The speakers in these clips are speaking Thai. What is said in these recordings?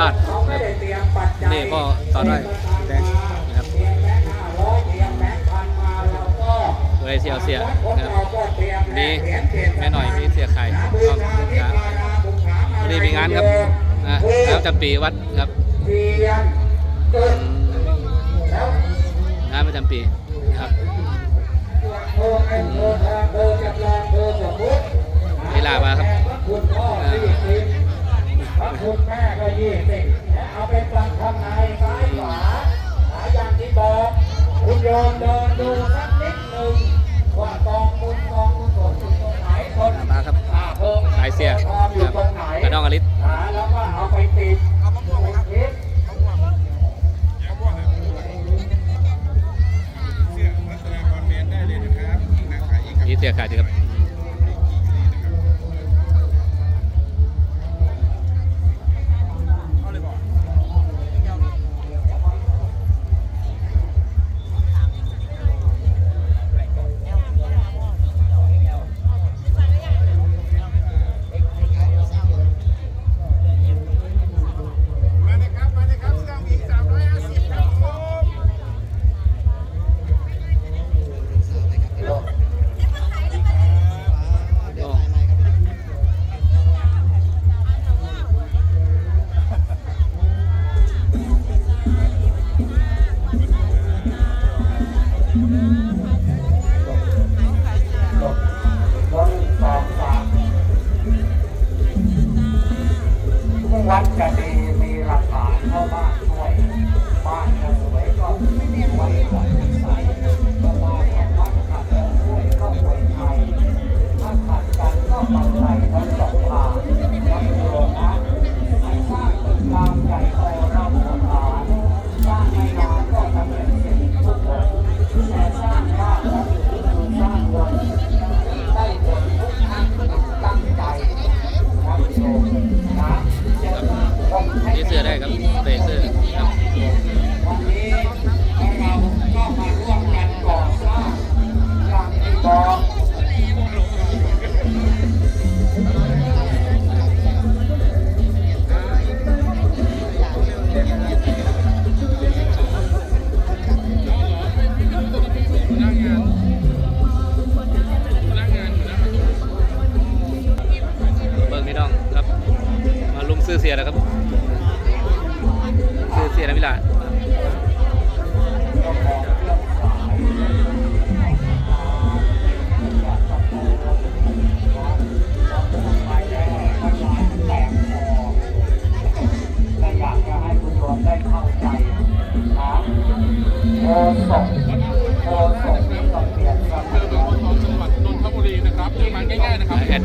ราชนะครับนี่พ่อต่อได้แดงนะครับเลยเสียวเสียนะครับมีแม่หน่อยมีเสียไข่ก็ครับวันนี้มีงานครับนะแล้วจำปีวัดครับงานประจำปีนะครับเวลามาครับ อ่าคุณแม่ก็ยี่สิบเอาไปฟังข้างในซ้ายขวาหาอย่างที่บอกคุณโยมเดินดูสักนิดหนึ่งว่ากองบุญกองกุศลอยู่ตรงไหนคนมาครับอ่าเพิ่มสายเสียองอยู่ตรงไหนกระดองอลิศหาแล้วก็เอาไปติดทิศมีเสียข่ด้วยครับ วัดจะดีมีหลักฐานเข้าบ้านด้วยบ้านจะสวยก็ไว้หลักใส่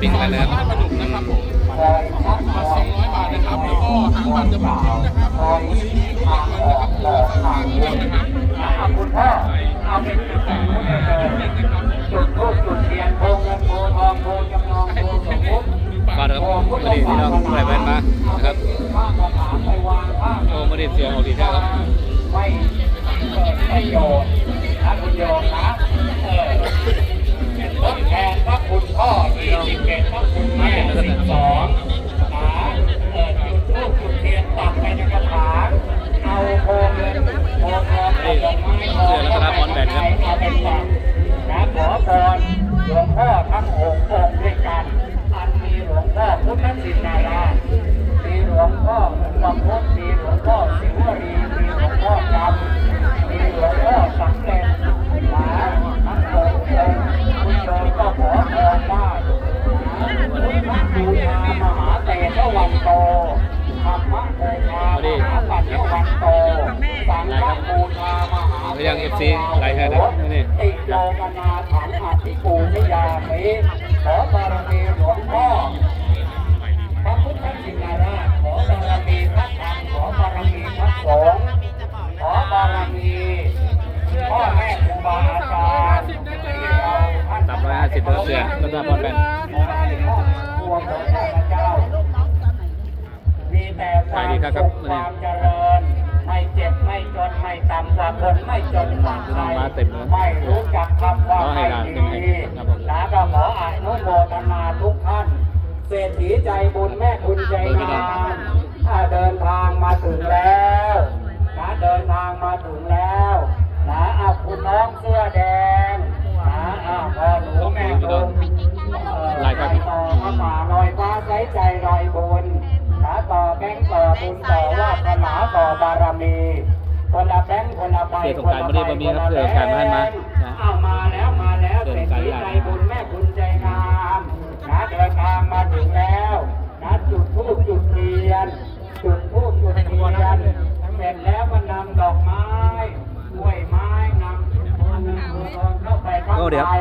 ๆนะครับแอดมินกันเลยครับร้านปลาดุกนะครับผมคอยชักคมาอย200บาทนะครับ แล้วก็หางบัตรจะหมดทิ้งนะครับคอยวันนี้มีลูกทาบางลอนะครับอกตัวออกทาทางงเดีเดียยววนะนะคครัรับบคุณพ่อเอาเป็นจุดแต่งเลยจุดทูบจุดเทียนโพเงินโพทองโพจำนองโพสมมุติก็ครับมาดีพี่น้องไหลแว่นมานะครับข้ากระถางไปวางข้างโอ้มาดีเสียออกดีแท้ครับ โตธรรมบูชามหาปัญญวันโตสังฆปูชามหายัง FC หลแท้นะนี่ติโยกนาถังอธิปูชยามิขอบารมีหลวงพ่อ ขายดีครับวันนี้คมไม่เจ็บไม่จนไม่ตำกว่านไม่จนเต็มเลยไม่รู้จักคำว่าไม่ดีนะก็ขออนุโมทนาทุกท่านเศรษฐีใจบุญแม่คุณใจงามถ้าเดินทางมาถึงแล้วถ้าเดินทางมาถึงแล้วนะคุณน้องเสื้อแดง บงค์ต่อบุญต่อวาสนาต่อบารมีคนละแบงค์คนละใบเสื้อสงกรานต์ไม่ได้บ่มีครับเสื้อสงกรานต์มาให้มานะเอามาแล้วมาแล้วเสื้เศอรสษงกรานต์ฐีใหญ่ใจบุญแม่คุณใจงามนะเดินทางมาถึงแล้วนะจุดธูปจุดเทียน จุดธูปจุดเทียนเสร็จแล้วก็นำดอกไม้กล้วยไม้นำตัวเงินตัวทองเข้าไปข้างโอ้เดี๋ยวใน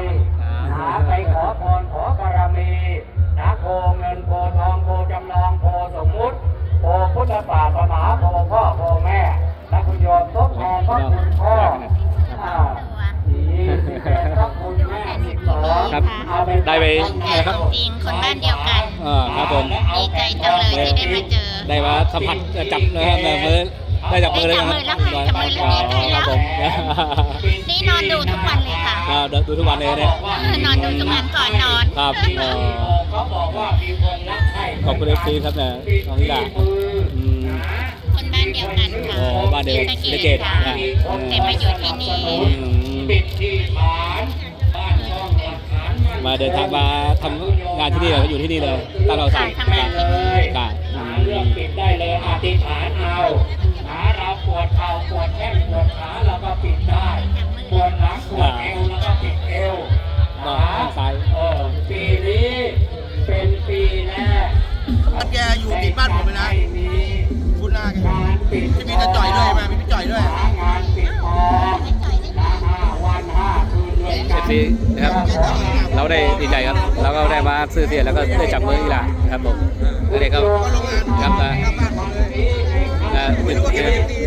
หาไปขอพรขอบารมีนะโพเงินโพทองโพ ศาสนาโพพ่อโพแม่และคุณโยมทดแทนพระคุณพ่ออ่าดีที่เป็นพระคุณแม่สิบสองครับเอาปได้ไปแต่จริงๆคนบ้านเดียวกันเออครับผมดีใจจังเลยที่ได้มาเจอ ได้มาสัมผัสจับนะครับมือได้จับมือเลยครับได้จับมือแล้วค่ะจับมือแล้วดีใจคแล้รับวผมนี่นอนดูทุกวันเลยค่ะอ่าดูทุกวันเลยเนี่ยเออนอนดูทุกวันก่อนนอนครับเอ่อเขาบอกว่ามีคนรักใครขอบคุณ FC ครับเนี่ยน้องนิดาอืมคนบ้าน เดียวกันค่ะอ๋อบ้านเดียวกันศรีศรีสะเกเกษษค่ะอ่า แต่มาอยู่ที่นี่ อืมปิดที่ฐานบ้านช่องหลักฐานนมาเดินทางมาทำงานที่นี่เลยอยู่ที่นี่เลยตั้งเราสั่งค่ะทำงานที่นี่กาหาเรื่องปิดได้เลยอธิษฐานเอาหาเราปวดเข่าปวดแข้งปวดขาเราก็ปิดได้ปวดหลังปวดเอวเราก็ปิดเอวก็นะทางซ้ายเออปีนี้เป็นปีแรก แกอยู่ติดบ้านผมเลยนะไม่มีคุณหน้า แกงานปิดจะมีแต่จ่อยด้วยไหมมีพี่จ่อยด้วยหางานปิดทองนะห้าวันห้าคืนเลยเอฟซีนะครับเราได้ดีใจครับเราก็ได้มาซื้อเสียแล้วก็ได้จับมืออีหลาครับผมก็เลยก็ครับอ่าอ่าไม่รู้ว่าแกเป็นตี